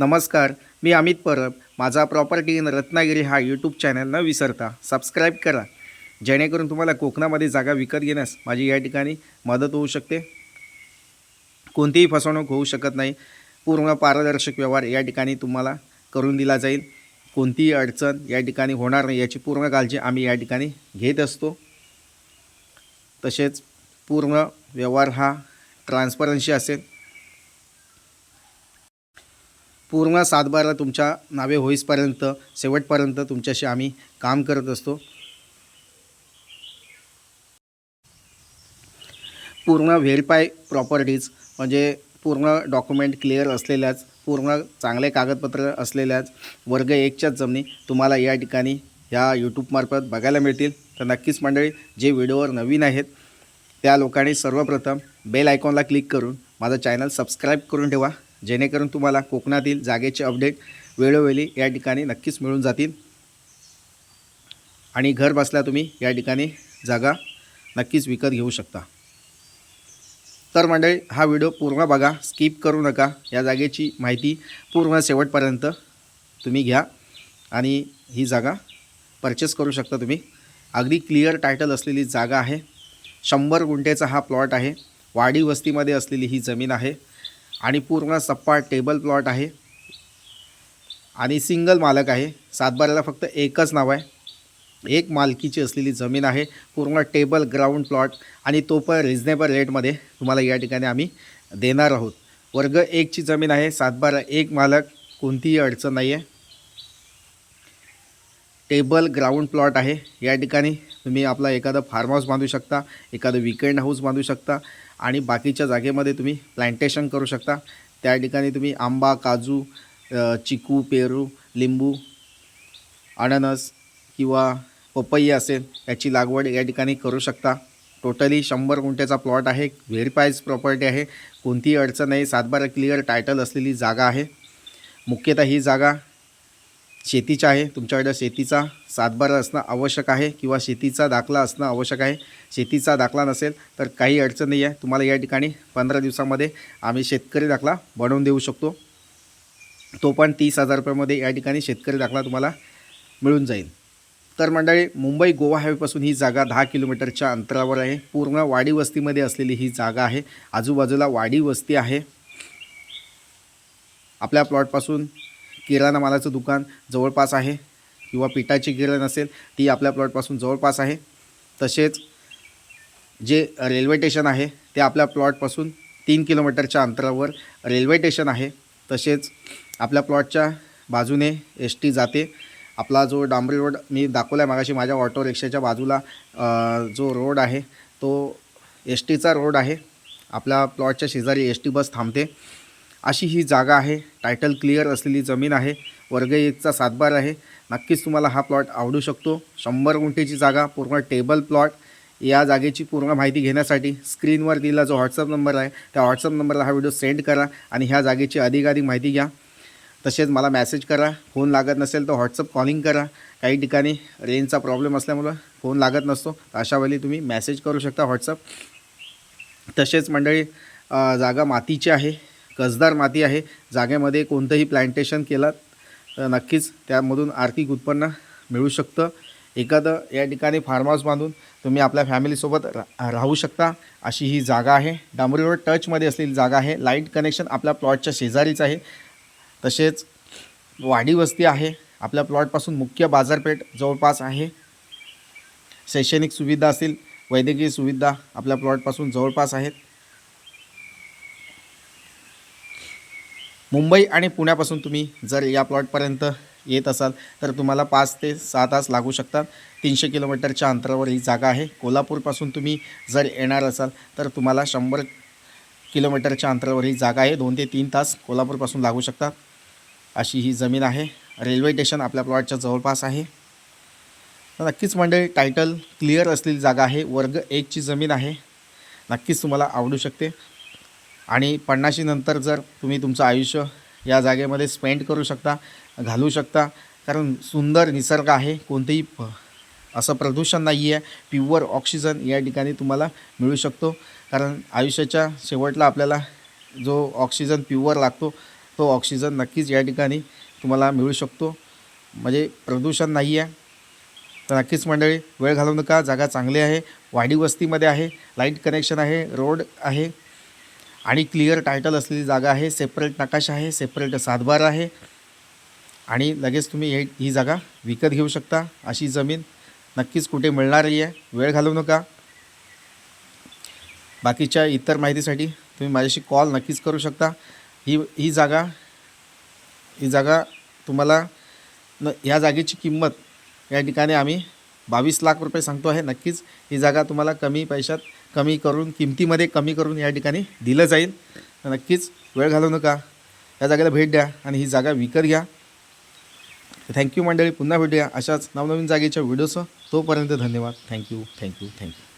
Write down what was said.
नमस्कार मी अमित परब. माझा property in Ratnagiri हा यूट्यूब चॅनल न विसरता सबस्क्राईब करा. जेणेकरून तुम्हाला कोकणामध्ये जागा विकत घेण्यास माझी या ठिकाणी मदत होऊ शकते. कोणतीही फसवणूक होऊ शकत नाही. पूर्ण पारदर्शक व्यवहार या ठिकाणी तुम्हाला करून दिला जाईल. कोणतीही अडचण या ठिकाणी होणार नाही याची पूर्ण काळजी आम्ही या ठिकाणी घेत असतो. तसेच पूर्ण व्यवहार हा ट्रान्सपरन्सी असेल. पूर्ण सातबारा तुमच्या नावे होईसपर्यंत शेवटपर्यंत तुमच्याशी आम्ही काम करत असतो. पूर्ण व्हेरीफाय प्रॉपर्टीज म्हणजे पूर्ण डॉक्युमेंट क्लिअर असलेल्याच पूर्ण चांगले कागदपत्र असलेल्याच वर्ग एकच्याच जमिनी तुम्हाला या ठिकाणी ह्या यूट्यूबमार्फत बघायला मिळतील. तर नक्कीच मंडळी जे व्हिडिओवर नवीन आहेत त्या लोकांनी सर्वप्रथम बेल आयकॉनला क्लिक करून माझं चॅनल सबस्क्राईब करून ठेवा. जेणेकरून तुम्हाला कोकणातील जागेचे अपडेट वेळोवेळी या ठिकाणी नक्कीच मिळून जातील. आणि घर बसल्या तुम्ही या ठिकाणी जागा नक्कीच विकत घेऊ शकता. तर मंडळी हा व्हिडिओ पूर्ण बघा स्किप करू नका. या जागेची माहिती पूर्ण शेवटपर्यंत तुम्ही घ्या आणि ही जागा परचेस करू शकता तुम्ही. अगदी क्लिअर टायटल असलेली जागा आहे. शंभर गुंठेचा हा प्लॉट आहे. वाडी वस्तीमध्ये असलेली ही जमीन आहे. आणि पूर्ण सपाट टेबल प्लॉट आहे. आणि सिंगल मालक आहे. सातबाऱ्याला फक्त एकच नाव आहे. एक मालकीची असलेली जमीन आहे. पूर्ण टेबल ग्राउंड प्लॉट आणि तो पण रिझनेबल रेटमध्ये तुम्हाला या ठिकाणी आम्ही देणार आहोत. वर्ग एकची जमीन आहे. सातबारा एक मालक. कोणतीही अडचण नाही आहे टेबल ग्राउंड प्लॉट आहे. या ठिकाणी तुम्ही आपला एखादं फार्म हाऊस बांधू शकता एखादं विकेंड हाऊस बांधू शकता. आणि बाकीच्या जागेमध्ये तुम्ही प्लांटेशन करू शकता. त्या ठिकाणी तुम्ही आंबा काजू चिकू पेरू लिंबू अननस किंवा पपई असेल याची लागवड या ठिकाणी करू शकता. टोटली शंभर गुंठ्याचा प्लॉट आहे व्हेरीफाईज प्रॉपर्टी आहे. कोणतीही अडचण नाही सातबारा क्लिअर टायटल असलेली जागा आहे. मुख्यतः ही जागा शेतीचा आहे. तुमच्याकडं शेतीचा सातबारा असणं आवश्यक आहे किंवा शेतीचा दाखला असणं आवश्यक आहे. शेतीचा दाखला नसेल तर काही अडचण नाही आहे तुम्हाला या ठिकाणी पंधरा दिवसामध्ये आम्ही शेतकरी दाखला बनवून देऊ शकतो. तो पण तीस हजार रुपयामध्ये या ठिकाणी शेतकरी दाखला तुम्हाला मिळून जाईल. तर मंडळी मुंबई गोवा हायवेपासून ही जागा दहा किलोमीटरच्या अंतरावर आहे. पूर्ण वाडी वस्तीमध्ये असलेली ही जागा आहे. आजूबाजूला वाडी वस्ती आहे. आपल्या प्लॉटपासून किराणा मालाचं दुकान जवळपास आहे किंवा पिठाची गिरण असेल ती आपल्या प्लॉटपासून जवळपास आहे. तसेच जे रेल्वे स्टेशन आहे ते आपल्या प्लॉटपासून तीन किलोमीटरच्या अंतरावर रेल्वे स्टेशन आहे. तसेच आपल्या प्लॉटच्या बाजूने एस टी जाते. आपला जो डांबरी रोड मी दाखवला आहे मागाशी माझ्या ऑटो रिक्षाच्या बाजूला जो रोड आहे तो एस टीचा रोड आहे. आपल्या प्लॉटच्या शेजारी एस टी बस थांबते. अशी ही जागा आहे. टायटल क्लिअर असलेली जमीन आहे. वर्ग एकचा सातबार आहे. नक्कीच तुम्हाला हा प्लॉट आवडू शकतो. शंभर गुंठेची जागा पूर्ण टेबल प्लॉट या जागेची पूर्ण माहिती घेण्यासाठी स्क्रीनवर दिला जो व्हॉट्सअप नंबर आहे त्या व्हॉट्सअप नंबरला हा व्हिडिओ सेंड करा आणि ह्या जागेची अधिकाधिक माहिती घ्या. तसेच मला मॅसेज करा. फोन लागत नसेल तर व्हॉट्सअप कॉलिंग करा. काही ठिकाणी रेंजचा प्रॉब्लेम असल्यामुळं फोन लागत नसतो. तर अशा वेळी तुम्ही मॅसेज करू शकता व्हॉट्सअप तसेच मंडळी जागा मातीची आहे. कसदार माती आहे. जागेमध्ये कोणतंही प्लांटेशन केलं तर नक्कीच त्यामधून आर्थिक उत्पन्न मिळू शकतं. एखादं या ठिकाणी फार्म हाऊस बांधून तुम्ही आपल्या फॅमिलीसोबत रा राहू शकता. अशी ही जागा आहे. डांबरी रोड टचमध्ये असलेली जागा आहे. लाइट कनेक्शन आपल्या प्लॉटच्या शेजारीच आहे. तसेच वाडी वस्ती आहे. आपल्या प्लॉटपासून मुख्य बाजारपेठ जवळपास आहे. शैक्षणिक सुविधा असतील वैद्यकीय सुविधा आपल्या प्लॉटपासून जवळपास आहेत. मुंबई आणि पुण्यापासून तुम्ही जर या प्लॉटपर्यंत येत असाल तर तुम्हाला पाच ते सहा तास लागू शकतात. तीनशे किलोमीटरच्या अंतरावर ही जागा आहे. कोल्हापूरपासून तुम्ही जर येणार असाल तर तुम्हाला शंभर किलोमीटरच्या अंतरावर ही जागा आहे. दोन ते तीन तास कोल्हापूरपासून लागू शकतात. अशी ही जमीन आहे. रेल्वे स्टेशन आपल्या प्लॉटच्या जवळपास आहे. तर नक्कीच मंडळी टायटल क्लिअर असलेली जागा आहे. वर्ग एकची जमीन आहे. नक्कीच तुम्हाला आवडू शकते. आणि पन्नाशीनंतर जर तुम्ही तुमचं आयुष्य या जागेमध्ये स्पेंड करू शकता घालू शकता कारण सुंदर निसर्ग आहे कोणतेही प- असं प्रदूषण नाही आहे प्युअर ऑक्सिजन या ठिकाणी तुम्हाला मिळू शकतो. कारण आयुष्याच्या शेवटला आपल्याला जो ऑक्सिजन प्युअर लागतो तो ऑक्सिजन नक्कीच या ठिकाणी तुम्हाला मिळू शकतो. म्हणजे प्रदूषण नाही आहे तर नक्कीच मंडळी वेळ घालवू नका. जागा चांगली आहे. वाडी वस्तीमध्ये आहे. लाइट कनेक्शन आहे. रोड आहे. आणि क्लिअर टायटल असलेली जागा आहे. सेपरेट नकाशा आहे. सेपरेट सातबार आहे. आणि लगेच तुम्ही हे ही जागा विकत घेऊ शकता. अशी जमीन नक्कीच कुठे मिळणारही आहे. वेळ घालवू नका. बाकीच्या इतर माहितीसाठी तुम्ही माझ्याशी कॉल नक्कीच करू शकता. ही ही जागा ही जागा तुम्हाला न ह्या जागेची किंमत या ठिकाणी आम्ही बावीस लाख रुपये सांगतो आहे. नक्कीच ही जागा तुम्हाला कमी पैशात कमी करून किमतीमध्ये कमी करून या ठिकाणी दिलं जाईल. नक्कीच वेळ घालवू नका. या जागेला भेट द्या आणि ही जागा विकत घ्या. थँक्यू मंडळी. पुन्हा भेटूया अशाच नवनवीन जागेच्या व्हिडिओसह तोपर्यंत धन्यवाद. Thank you thank you thank you